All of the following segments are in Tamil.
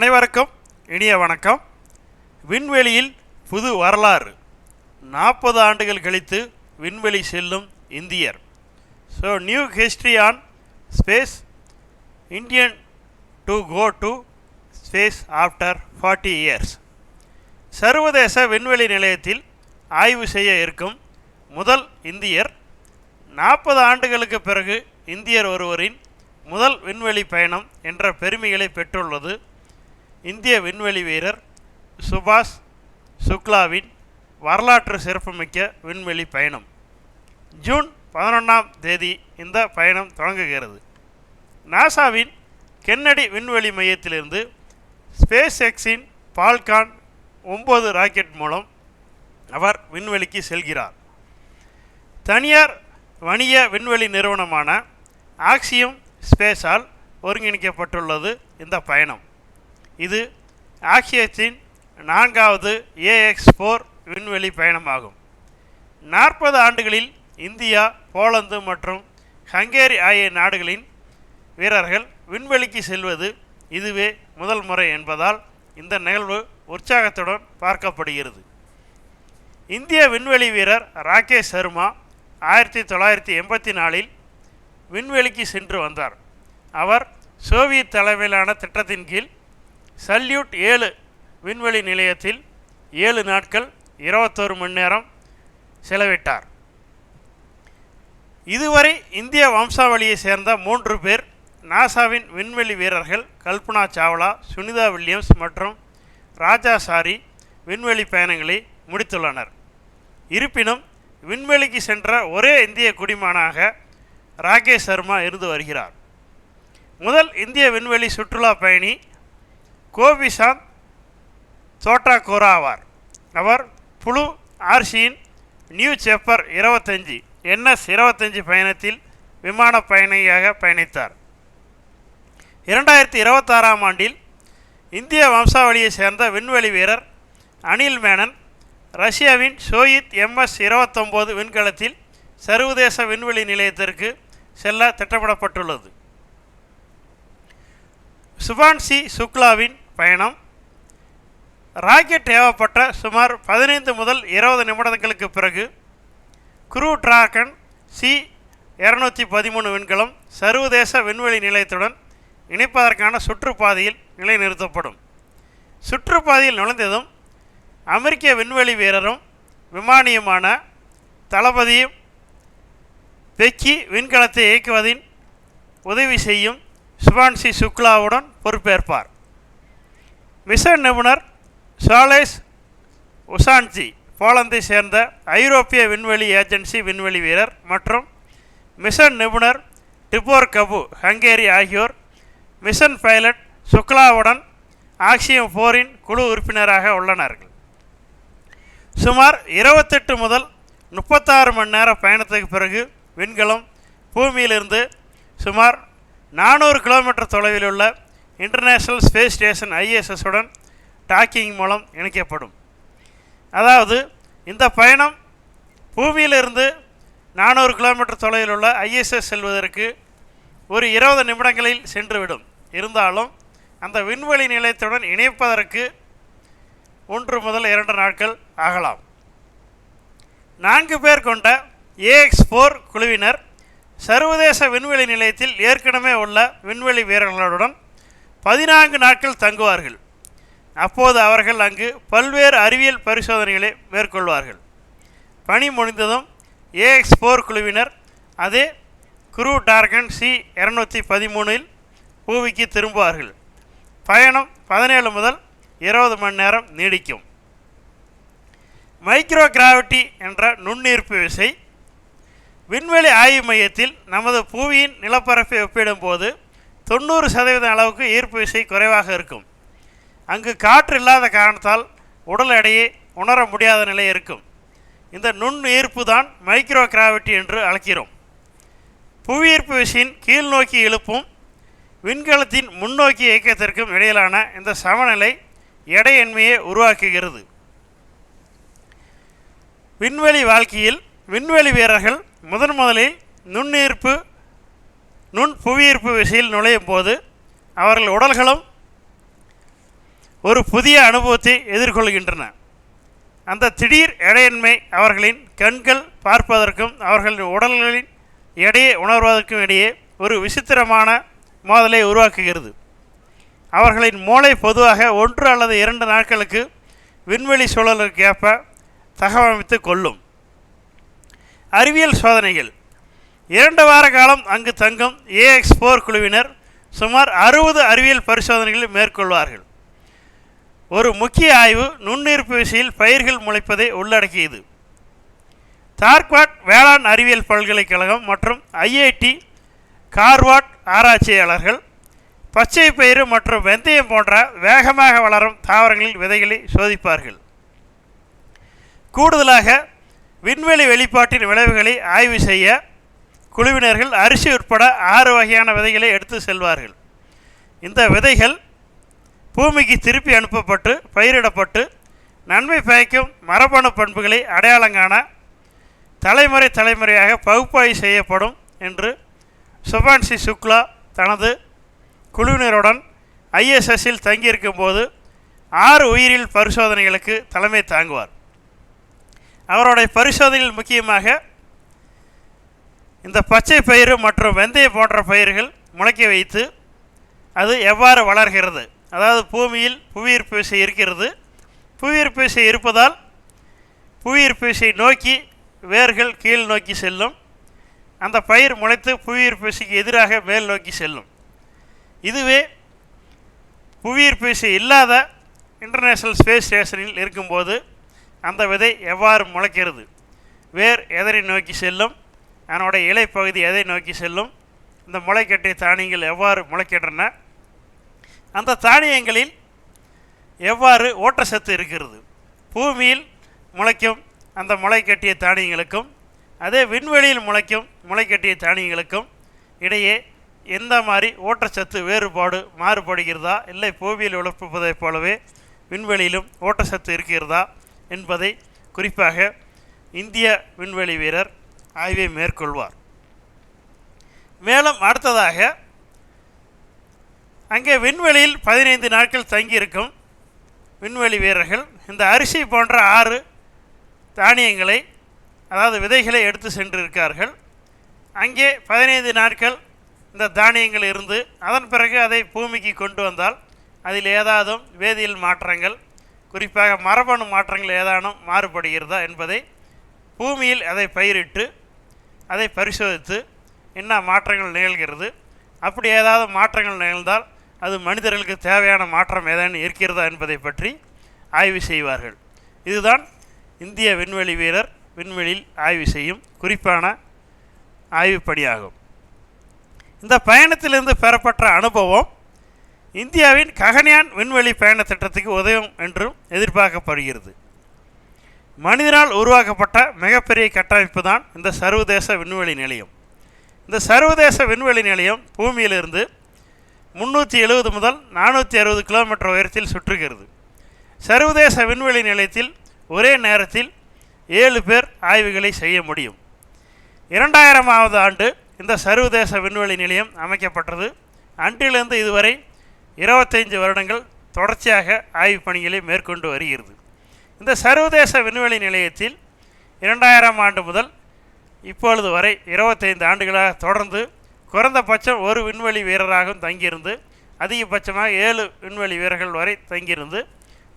அனைவருக்கும் இனிய வணக்கம். விண்வெளியில் புது வரலாறு. நாற்பது ஆண்டுகள் கழித்து விண்வெளி செல்லும் இந்தியர். So new history on space Indian to go to space after forty years சர்வதேச விண்வெளி நிலையத்தில் ஆய்வு செய்ய இருக்கும் முதல் இந்தியர். நாற்பது ஆண்டுகளுக்கு பிறகு இந்தியர் ஒருவரின் முதல் விண்வெளி பயணம் என்ற பெருமைகளை பெற்றுள்ளது இந்திய விண்வெளி வீரர் சுபாஷ் சுக்லாவின் வரலாற்று சிறப்புமிக்க விண்வெளி பயணம். ஜூன் பதினொன்றாம் தேதி இந்த பயணம் தொடங்குகிறது. நாசாவின் கென்னடி விண்வெளி மையத்திலிருந்து ஸ்பேஸ் எக்ஸின் பால்கான் ஒம்பது ராக்கெட் மூலம் அவர் விண்வெளிக்கு செல்கிறார். தனியார் வணிக விண்வெளி நிறுவனமான ஆக்சியம் ஸ்பேஸால் ஒருங்கிணைக்கப்பட்டுள்ளது இந்த பயணம். இது ஆக்சியத்தின் நான்காவது ஏஎக்ஸ் ஃபோர் விண்வெளி பயணமாகும். நாற்பது ஆண்டுகளில் இந்தியா போலந்து மற்றும் ஹங்கேரி ஆகிய நாடுகளின் வீரர்கள் விண்வெளிக்கு செல்வது இதுவே முதல் முறை என்பதால் இந்த நிகழ்வு உற்சாகத்துடன் பார்க்கப்படுகிறது. இந்திய விண்வெளி வீரர் ராகேஷ் சர்மா ஆயிரத்தி தொள்ளாயிரத்தி எண்பத்தி நாலில் விண்வெளிக்கு சென்று வந்தார். அவர் சோவியத் தலைமையிலான திட்டத்தின் கீழ் சல்யூட் ஏழு விண்வெளி நிலையத்தில் ஏழு நாட்கள் இருபத்தோரு மணி நேரம் செலவிட்டார். இதுவரை இந்திய வம்சாவளியை சேர்ந்த மூன்று பேர் நாசாவின் விண்வெளி வீரர்கள் கல்பனா சாவ்லா சுனிதா வில்லியம்ஸ் மற்றும் ராஜா சாரி விண்வெளி பயணங்களை முடித்துள்ளனர். இருப்பினும் விண்வெளிக்கு சென்ற ஒரே இந்திய குடிமகனாக ராகேஷ் சர்மா இருந்து வருகிறார். முதல் இந்திய விண்வெளி சுற்றுலா பயணி கோபிசாந்த் தோட்டாகோரா ஆவார் அவர் புழு ஆர்சியின் நியூ செப்பர் இருபத்தஞ்சி என்எஸ் இருபத்தஞ்சி பயணத்தில் விமான பயணியாக பயணித்தார். இரண்டாயிரத்தி இருபத்தாறாம் ஆண்டில் இந்திய வம்சாவளியை சேர்ந்த விண்வெளி வீரர் அனில் மேனன் ரஷ்யாவின் சோயித் எம்எஸ் இருபத்தொம்போது விண்கலத்தில் சர்வதேச விண்வெளி நிலையத்திற்கு செல்ல திட்டமிடப்பட்டுள்ளது. சுபான்சி சுக்லாவின் பயணம். ராக்கெட் ஏவப்பட்ட சுமார் பதினைந்து முதல் இருபது நிமிடங்களுக்கு பிறகு குரூ டிராகன் சி இரநூத்தி பதிமூணு விண்கலம் சர்வதேச விண்வெளி நிலையத்துடன் இணைப்பதற்கான சுற்றுப்பாதையில் நிலைநிறுத்தப்படும். சுற்றுப்பாதையில் நுழைந்ததும் அமெரிக்க விண்வெளி வீரரும் விமானியுமான தளபதியும் பெக்கி விண்கலத்தை இயக்குவதின் உதவி செய்யும் சுபான்சி சுக்லாவுடன் பொறுப்பேற்பார். மிஷன் நிபுணர் சாலேஸ் உசான்ஜி போலந்தை சேர்ந்த ஐரோப்பிய விண்வெளி ஏஜென்சி விண்வெளி வீரர் மற்றும் மிஷன் நிபுணர் டிபோர் கபு ஹங்கேரி ஆகியோர் மிஷன் பைலட் சுக்லாவுடன் ஆக்சியம் போரின் குழு உறுப்பினராக உள்ளனர்கள். சுமார் இருபத்தெட்டு முதல் முப்பத்தாறு மணி நேர பயணத்துக்கு பிறகு விண்கலம் பூமியிலிருந்து சுமார் நானூறு கிலோமீட்டர் தொலைவில் உள்ள இன்டர்நேஷ்னல் ஸ்பேஸ் ஸ்டேஷன் ஐஎஸ்எஸ்ஸுடன் டாக்கிங் மூலம் இணைக்கப்படும். அதாவது இந்த பயணம் பூமியிலிருந்து நானூறு கிலோமீட்டர் தொலைவில் உள்ள ஐஎஸ்எஸ் செல்வதற்கு ஒரு இருபது நிமிடங்களில் சென்றுவிடும். இருந்தாலும் அந்த விண்வெளி நிலையத்துடன் இணைப்பதற்கு ஒன்று முதல் இரண்டு நாட்கள் ஆகலாம். நான்கு பேர் கொண்ட ஏஎக்ஸ் ஃபோர் குழுவினர் சர்வதேச விண்வெளி நிலையத்தில் ஏற்கனவே உள்ள விண்வெளி வீரர்களுடன் பதினான்கு நாட்கள் தங்குவார்கள். அப்போது அவர்கள் அங்கு பல்வேறு அறிவியல் பரிசோதனைகளை மேற்கொள்வார்கள். பணி முடிந்ததும் ஏஎக்ஸ் ஃபோர் குழுவினர் அதே குரு டார்கன் சி இரநூத்தி பதிமூணில் பூவிக்கு திரும்புவார்கள். பயணம் பதினேழு முதல் இருபது மணி நேரம் நீடிக்கும். மைக்ரோ கிராவிட்டி என்ற நுண்ணீர்ப்பு விசை விண்வெளி ஆய்வு மையத்தில் நமது புவியின் நிலப்பரப்பை ஒப்பிடும்போது தொண்ணூறு சதவீதம் அளவுக்கு ஈர்ப்பு விசை குறைவாக இருக்கும். அங்கு காற்று இல்லாத காரணத்தால் உடல் எடையை உணர முடியாத நிலை இருக்கும். இந்த நுண் ஈர்ப்பு தான் மைக்ரோ கிராவிட்டி என்று அழைக்கிறோம். புவியீர்ப்பு விசையின் கீழ் நோக்கி இழுப்பும் விண்கலத்தின் முன்னோக்கி இயக்கத்திற்கும் இடையிலான இந்த சமநிலை எடையின்மையை உருவாக்குகிறது. விண்வெளி வாழ்க்கையில் விண்வெளி வீரர்கள் முதன் முதலில் நுண்ணீர்ப்பு நுண் புவியீர்ப்பு விசையில் நுழையும் போது அவர்கள் உடல்களும் ஒரு புதிய அனுபவத்தை எதிர்கொள்கின்றன. அந்த திடீர் எடையின்மை அவர்களின் கண்கள் பார்ப்பதற்கும் அவர்களின் உடல்களின் எடையை உணர்வதற்கும் இடையே ஒரு விசித்திரமான மோதலை உருவாக்குகிறது. அவர்களின் மூளை பொதுவாக ஒன்று அல்லது இரண்டு நாட்களுக்கு விண்வெளி சூழலுக்கு ஏற்ப தகவமைத்து கொள்ளும். அறிவியல் சோதனைகள் இரண்டு வார காலம் அங்கு தங்கும் ஏஎக்ஸ் போர் குழுவினர் சுமார் அறுபது அறிவியல் பரிசோதனைகளை மேற்கொள்வார்கள். ஒரு முக்கிய ஆய்வு நுண்ணீர்ப்பு விசையில் பயிர்கள் முளைப்பதை உள்ளடக்கியது. தார்க்வாட் வேளாண் அறிவியல் பல்கலைக்கழகம் மற்றும் ஐஐடி கார்வாட் ஆராய்ச்சியாளர்கள் பச்சை பயிறு மற்றும் வெந்தயம் போன்ற வேகமாக வளரும் தாவரங்களில் விதைகளை சோதிப்பார்கள். கூடுதலாக விண்வெளி வெளிப்பாட்டின் விளைவுகளை ஆய்வு செய்ய குழுவினர்கள் அரிசி உட்பட ஆறு வகையான விதைகளை எடுத்து செல்வார்கள். இந்த விதைகள் பூமிக்கு திருப்பி அனுப்பப்பட்டு பயிரிடப்பட்டு நன்மை பயக்கும் மரபணு பண்புகளை அடையாளம் காண தலைமுறை தலைமுறையாக பகுப்பாய்வு செய்யப்படும் என்று சுபான்சி சுக்லா தனது குழுவினருடன் ஐஎஸ்எஸ்ஸில் தங்கியிருக்கும் போது ஆறு உயிரியல் பரிசோதனைகளுக்கு தலைமை தாங்குவார். அவருடைய பரிசோதனையில் முக்கியமாக இந்த பச்சை பயிறு மற்றும் வெந்தயம் போன்ற பயிர்கள் முளைக்க வைத்து அது எவ்வாறு வளர்கிறது? அதாவது பூமியில் புவியீர்ப்பு விசை இருக்கிறது. புவியீர்ப்பு விசை இருப்பதால் புவியீர்ப்பு விசை நோக்கி வேர்கள் கீழ் நோக்கி செல்லும். அந்த பயிர் முளைத்து புவியீர்ப்பு விசைக்கு எதிராக மேல் நோக்கி செல்லும். இதுவே புவியீர்ப்பு விசை இல்லாத இன்டர்நேஷ்னல் ஸ்பேஸ் ஸ்டேஷனில் இருக்கும்போது அந்த விதை எவ்வாறு முளைக்கிறது? வேர் எதனை நோக்கி செல்லும்? அதனுடைய இலைப்பகுதி எதை நோக்கி செல்லும்? இந்த முளைக்கட்டிய தானியங்கள் எவ்வாறு முளைக்கின்றன? அந்த தானியங்களில் எவ்வாறு ஓட்டச்சத்து இருக்கிறது? பூமியில் முளைக்கும் அந்த முளைக்கட்டிய தானியங்களுக்கும் அதே விண்வெளியில் முளைக்கும் முளைக்கட்டிய தானியங்களுக்கும் இடையே எந்த மாதிரி ஓட்டச்சத்து வேறுபாடு மாறுபடுகிறதா? இல்லை பூமியில் உழப்புவதைப் போலவே விண்வெளியிலும் ஓட்டச்சத்து இருக்கிறதா? என்பதை குறிப்பாக இந்திய விண்வெளி வீரர் ஆய்வை மேற்கொள்வார். மேலும் அடுத்ததாக அங்கே விண்வெளியில் பதினைந்து நாட்கள் தங்கியிருக்கும் விண்வெளி வீரர்கள் இந்த அரிசி போன்ற ஆறு தானியங்களை அதாவது விதைகளை எடுத்து சென்றிருக்கார்கள் அங்கே பதினைந்து நாட்கள் இந்த தானியங்கள் இருந்து அதன் பிறகு அதை பூமிக்கு கொண்டு வந்தால் அதில் ஏதாவதும் வேதியியல் மாற்றங்கள் குறிப்பாக மரபணு மாற்றங்கள் ஏதானும் மாறுபடுகிறதா என்பதை பூமியில் அதை பயிரிட்டு அதை பரிசோதித்து என்ன மாற்றங்கள் நிகழ்கிறது? அப்படி ஏதாவது மாற்றங்கள் நிகழ்ந்தால் அது மனிதர்களுக்கு தேவையான மாற்றம் ஏதேனும் இருக்கிறதா என்பதை பற்றி ஆய்வு செய்வார்கள். இதுதான் இந்திய விண்வெளி வீரர் விண்வெளியில் ஆய்வு செய்யும் குறிப்பான ஆய்வுப்பணியாகும் இந்த பயணத்திலிருந்து பெறப்பட்ட அனுபவம் இந்தியாவின் ககன்யான் விண்வெளி பயண திட்டத்துக்கு உதவும் என்றும் எதிர்பார்க்கப்படுகிறது. மனிதனால் உருவாக்கப்பட்ட மிகப்பெரிய கட்டமைப்பு தான் இந்த சர்வதேச விண்வெளி நிலையம். இந்த சர்வதேச விண்வெளி நிலையம் பூமியிலிருந்து முந்நூற்றி எழுபது முதல் நானூற்றி அறுபது கிலோமீட்டர் உயரத்தில் சுற்றுகிறது. சர்வதேச விண்வெளி நிலையத்தில் ஒரே நேரத்தில் ஏழு பேர் ஆய்வுகளை செய்ய முடியும். இரண்டாயிரமாவது ஆண்டு இந்த சர்வதேச விண்வெளி நிலையம் அமைக்கப்பட்டது. அன்றிலிருந்து இதுவரை இருபத்தைந்து வருடங்கள் தொடர்ச்சியாக ஆய்வுப் பணிகளை மேற்கொண்டு வருகிறது. இந்த சர்வதேச விண்வெளி நிலையத்தில் இரண்டாயிரம் ஆண்டு முதல் இப்பொழுது வரை இருபத்தைந்து ஆண்டுகளாக தொடர்ந்து குறைந்தபட்சம் ஒரு விண்வெளி வீரராகவும் தங்கியிருந்து அதிகபட்சமாக ஏழு விண்வெளி வீரர்கள் வரை தங்கியிருந்து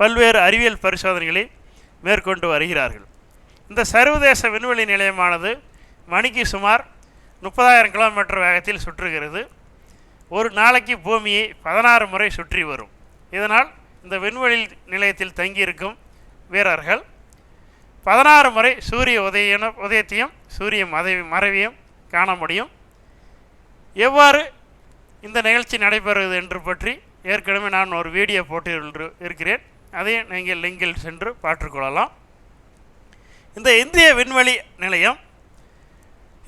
பல்வேறு அறிவியல் பரிசோதனைகளை மேற்கொண்டு வருகிறார்கள். இந்த சர்வதேச விண்வெளி நிலையமானது மணிக்கு சுமார் முப்பதாயிரம் கிலோமீட்டர் வேகத்தில் சுற்றுகிறது. ஒரு நாளைக்கு பூமியை பதினாறு முறை சுற்றி வரும். இதனால் இந்த விண்வெளி நிலையத்தில் தங்கியிருக்கும் வீரர்கள். பதினாறு முறை சூரிய உதயன உதயத்தையும் சூரிய மதவி மறைவையும் காண முடியும். எவ்வாறு இந்த நிகழ்ச்சி நடைபெறுவது என்று பற்றி ஏற்கனவே நான் ஒரு வீடியோ போட்டு இருக்கிறேன். அதையும் நீங்கள் லிங்கில் சென்று பார்த்துக்கொள்ளலாம் இந்த இந்திய விண்வெளி நிலையம்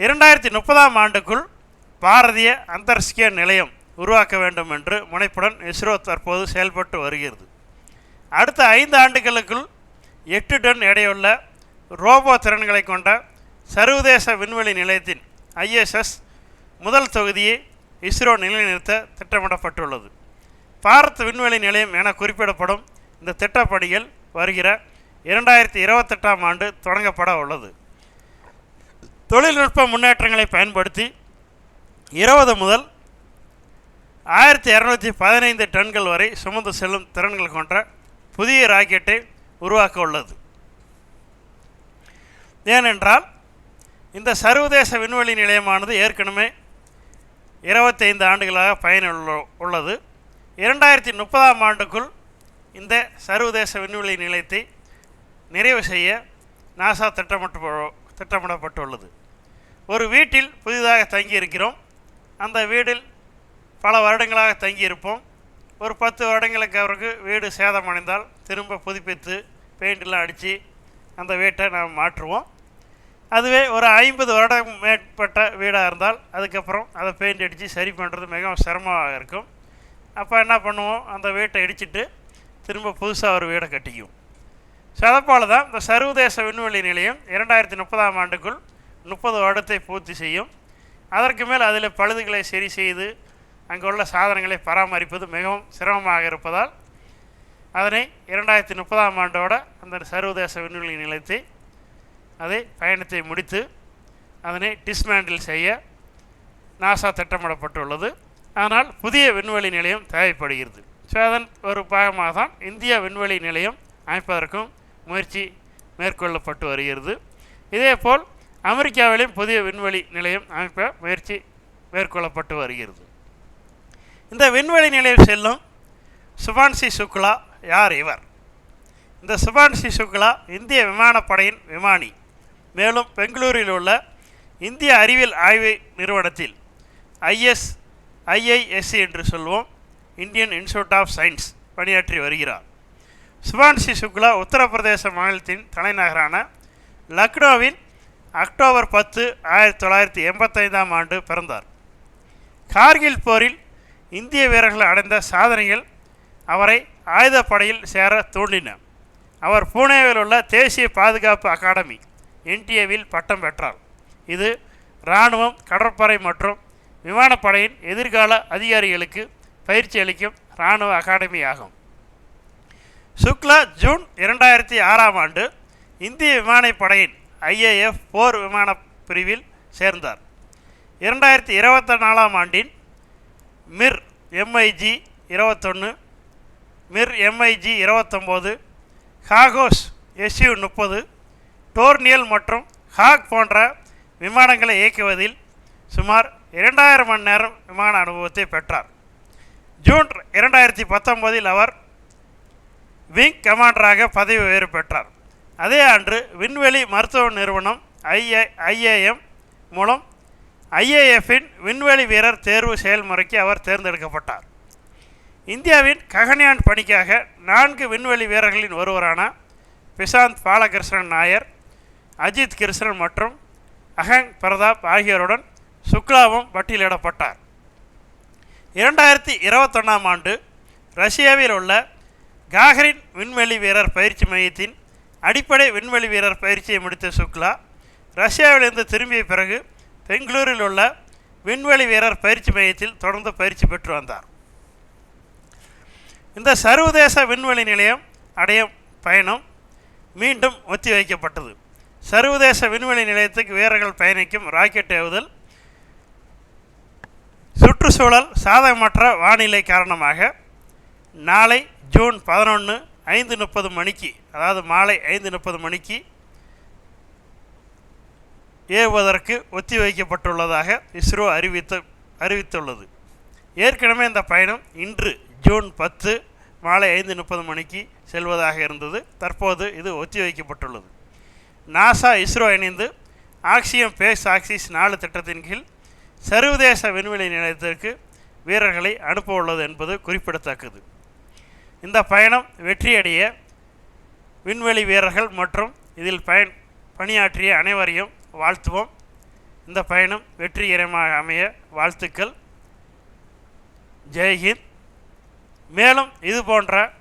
இரண்டாயிரத்தி முப்பதாம் ஆண்டுக்குள் பாரதிய அந்தர்ஸ்கிய நிலையம் உருவாக்க வேண்டும் என்று முனைப்புடன் இஸ்ரோ தற்போது செயல்பட்டு வருகிறது. அடுத்த ஐந்து ஆண்டுகளுக்குள் எட்டு டன் எடையுள்ள ரோபோ திறன்களை கொண்ட சர்வதேச விண்வெளி நிலையத்தின் ஐஎஸ்எஸ் முதல் தொகுதியை இஸ்ரோ நிலைநிறுத்த திட்டமிடப்பட்டுள்ளது. பாரத் விண்வெளி நிலையம் என குறிப்பிடப்படும் இந்த திட்டப்பணிகள் வருகிற இரண்டாயிரத்தி இருபத்தெட்டாம் ஆண்டு தொடங்கப்பட உள்ளது. தொழில்நுட்ப முன்னேற்றங்களை பயன்படுத்தி இருபது முதல் ஆயிரத்தி இரநூத்தி பதினைந்து டன்கள் வரை சுமந்து செல்லும் திறன்கள் கொண்ட புதிய ராக்கெட்டை உருவாக்க உள்ளது ஏனென்றால் இந்த சர்வதேச விண்வெளி நிலையமானது ஏற்கனவே இருபத்தைந்து ஆண்டுகளாக பயனுள்ள உள்ளது. இரண்டாயிரத்தி முப்பதாம் ஆண்டுக்குள் இந்த சர்வதேச விண்வெளி நிலையத்தை நிறைவு செய்ய நாசா திட்டமிட்டு திட்டமிடப்பட்டுள்ளது. ஒரு வீட்டில் புதிதாக தங்கியிருக்கிறோம். அந்த வீட்டில் பல வருடங்களாக தங்கியிருப்போம். ஒரு பத்து வருடங்களுக்கு அவருக்கு வீடு சேதமடைந்தால் திரும்ப புதுப்பித்து பெயிண்டெலாம் அடித்து அந்த வீட்டை நாம் மாற்றுவோம். அதுவே ஒரு ஐம்பது வருடம் மேற்பட்ட வீடாக இருந்தால் அதுக்கப்புறம் அதை பெயிண்ட் அடித்து சரி பண்ணுறது மிகவும் சிரமமாக இருக்கும். அப்போ என்ன பண்ணுவோம்? அந்த வீட்டை இடிச்சிட்டு திரும்ப புதுசாக ஒரு வீடை கட்டிக்குவோம். ஸோ தான் இந்த சர்வதேச விண்வெளி நிலையம் இரண்டாயிரத்தி முப்பதாம் ஆண்டுக்குள் முப்பது வருடத்தை பூர்த்தி செய்யும். அதற்கு மேல் அதில் பழுதுகளை சரி செய்து அங்குள்ள சாதனங்களை பராமரிப்பது மிகவும் சிரமமாக இருப்பதால் அதனை இரண்டாயிரத்தி முப்பதாம் ஆண்டோட அந்த சர்வதேச விண்வெளி நிலையத்தை அதை பயணத்தை முடித்து அதனை டிஸ்மேண்டில் செய்ய நாசா திட்டமிடப்பட்டுள்ளது. ஆனால் புதிய விண்வெளி நிலையம் தேவைப்படுகிறது. ஸோ அதன் ஒரு பாகமாக தான் இந்திய விண்வெளி நிலையம் அமைப்பதற்கும் முயற்சி மேற்கொள்ளப்பட்டு வருகிறது. இதேபோல் அமெரிக்காவிலும் புதிய விண்வெளி நிலையம் அமைப்ப முயற்சி மேற்கொள்ளப்பட்டு வருகிறது. இந்த விண்வெளி நிலையில் செல்லும் சுபான்சி சுக்லா யார் இவர்? இந்த சுபான்சி சுக்லா இந்திய விமானப்படையின் விமானி. மேலும் பெங்களூரில் உள்ள இந்திய அறிவியல் ஆய்வு நிறுவனத்தில் ஐஎஸ் ஐஐஎஸ்சி என்று சொல்வோம் இந்தியன் இன்ஸ்டியூட் ஆஃப் சயின்ஸ் பணியாற்றி வருகிறார். சுபான்சி சுக்லா உத்தரப்பிரதேச மாநிலத்தின் தலைநகரான லக்னோவில் அக்டோபர் பத்து ஆயிரத்தி தொள்ளாயிரத்தி எண்பத்தைந்தாம் ஆண்டு பிறந்தார். கார்கில் போரில் இந்திய வீரர்கள் அடைந்த சாதனைகள் அவரை ஆயுதப்படையில் சேர தூண்டின. அவர் பூனேவில் உள்ள தேசிய பாதுகாப்பு அகாடமி என்டிஏவில் பட்டம் பெற்றார். இது இராணுவம் கடற்படை மற்றும் விமானப்படையின் எதிர்கால அதிகாரிகளுக்கு பயிற்சி அளிக்கும் இராணுவ அகாடமி ஆகும் சுக்லா ஜூன் இரண்டாயிரத்தி ஆறாம் ஆண்டு இந்திய விமானப்படையின் ஐஏஎஃப் போர் விமான பிரிவில் சேர்ந்தார். இரண்டாயிரத்தி இருபத்தி நாலாம் ஆண்டின் மிர் எம்ஐஜி இருபத்தொன்று மிர் எம்ஐஜி இருபத்தொம்போது ஹாகோஸ் எஸ்யூ முப்பது டோர்னியல் மற்றும் ஹாக் போன்ற விமானங்களை இயக்குவதில் சுமார் இரண்டாயிரம் மணி நேரம் விமான அனுபவத்தை பெற்றார். ஜூன் இரண்டாயிரத்தி பத்தொம்போதில் அவர் விங் கமாண்டராக பதவி உயர்வு பெற்றார். அதே ஆண்டு விண்வெளி மருத்துவ நிறுவனம் ஐஏ ஐஏஎம் மூலம் ஐஏஎஃப்பின் விண்வெளி வீரர் தேர்வு செயல்முறைக்கு அவர் தேர்ந்தெடுக்கப்பட்டார். இந்தியாவின் ககன்யான் பணிக்காக நான்கு விண்வெளி வீரர்களின் ஒருவரான பிரசாந்த் பாலகிருஷ்ணன் நாயர் அஜித் கிருஷ்ணன் மற்றும் அகங் பிரதாப் ஆகியோருடன் சுக்லாவும் பட்டியலிடப்பட்டார். இரண்டாயிரத்தி இருபத்தொன்னாம் ஆண்டு ரஷ்யாவில் உள்ள காகரின் விண்வெளி வீரர் பயிற்சி மையத்தின் அடிப்படை விண்வெளி வீரர் பயிற்சியை முடித்த சுக்லா ரஷ்யாவிலிருந்து திரும்பிய பிறகு பெங்களூரில் உள்ள விண்வெளி வீரர் பயிற்சி மையத்தில் தொடர்ந்து பயிற்சி பெற்று வந்தார். இந்த சர்வதேச விண்வெளி நிலையம் அடையும் பயணம் மீண்டும் ஒத்திவைக்கப்பட்டது சர்வதேச விண்வெளி நிலையத்துக்கு வீரர்கள் பயணிக்கும் ராக்கெட் ஏவுதல் சுற்றுச்சூழல் சாதகமற்ற வானிலை காரணமாக நாளை ஜூன் பதினொன்று ஐந்து முப்பது மணிக்கு அதாவது மாலை ஐந்து முப்பது மணிக்கு ஏவுவதற்கு ஒத்திவைக்கப்பட்டுள்ளதாக இஸ்ரோ அறிவித்து அறிவித்துள்ளது. ஏற்கனவே இந்த பயணம் இன்று ஜூன் பத்து மாலை ஐந்து முப்பது மணிக்கு செல்வதாக இருந்தது. தற்போது இது ஒத்திவைக்கப்பட்டுள்ளது. நாசா இஸ்ரோ இணைந்து ஆக்சியம் பேஸ் ஆக்சிஸ் நாலு திட்டத்தின் கீழ் சர்வதேச விண்வெளி நிலையத்திற்கு வீரர்களை அனுப்ப உள்ளது என்பது குறிப்பிடத்தக்கது. இந்த பயணம் வெற்றியடைய விண்வெளி வீரர்கள் மற்றும் இதில் பயன் பணியாற்றிய அனைவரையும் வாழ்த்துவோம். இந்த பயணம் வெற்றிகரமாக அமைய வாழ்த்துக்கள். ஜெய்ஹிந்த் மேலும் இது போன்ற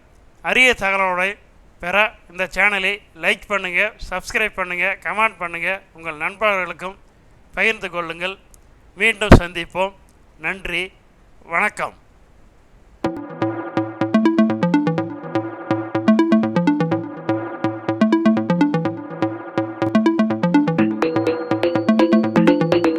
அரிய தகவலோடு பெற இந்த சேனலை லைக் பண்ணுங்கள் சப்ஸ்கிரைப் பண்ணுங்கள் கமெண்ட் பண்ணுங்கள் உங்கள் நண்பர்களுக்கும் பகிர்ந்து கொள்ளுங்கள். மீண்டும் சந்திப்போம். நன்றி. வணக்கம்.